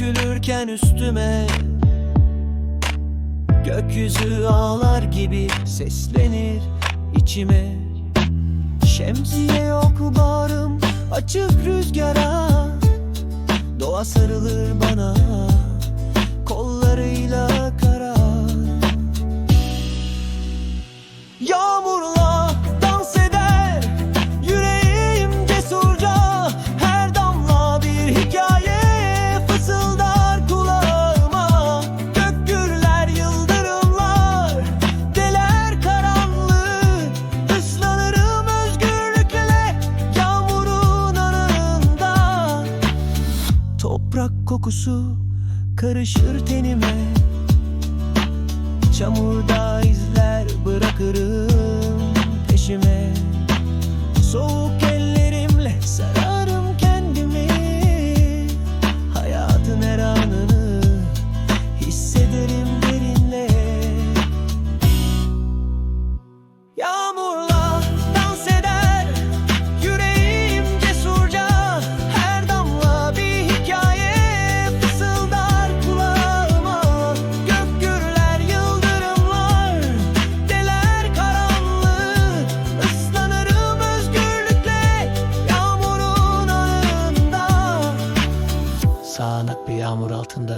yağarken üstüme. Gökyüzü ağlar gibi seslenir içime. Şemsiye yok bağrım açık rüzgara. Doğa sarılır bana kokusu karışır tenime. Çamurda izler bırakırım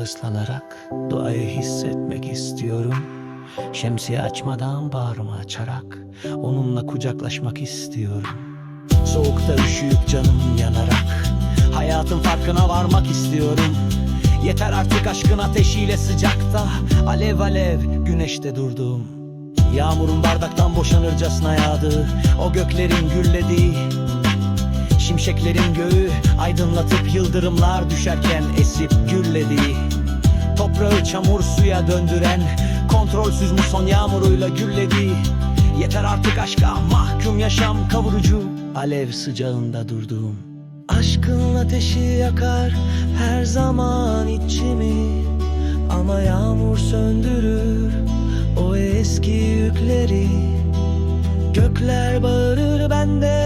altında ıslanarak Doğayı hissetmek istiyorum. Şemsiye açmadan bağrımı açarak Onunla kucaklaşmak istiyorum. Soğukta üşüyüp canım yanarak Hayatın farkına varmak istiyorum. Yeter artık aşkın ateşiyle sıcakta Alev alev güneşte durdum. Yağmurun bardaktan boşanırcasına yağdığı O göklerin gürlediği Şimşeklerin göğü aydınlatıp yıldırımlar düşerken esip gürlediği Toprağı çamur suya döndüren kontrolsüz muson yağmuruyla güllediği Yeter artık aşka mahkum yaşam kavurucu Alev sıcağında durduğum. Aşkın ateşi yakar her zaman içimi Ama yağmur söndürür o eski yükleri. Gökler bağırır bende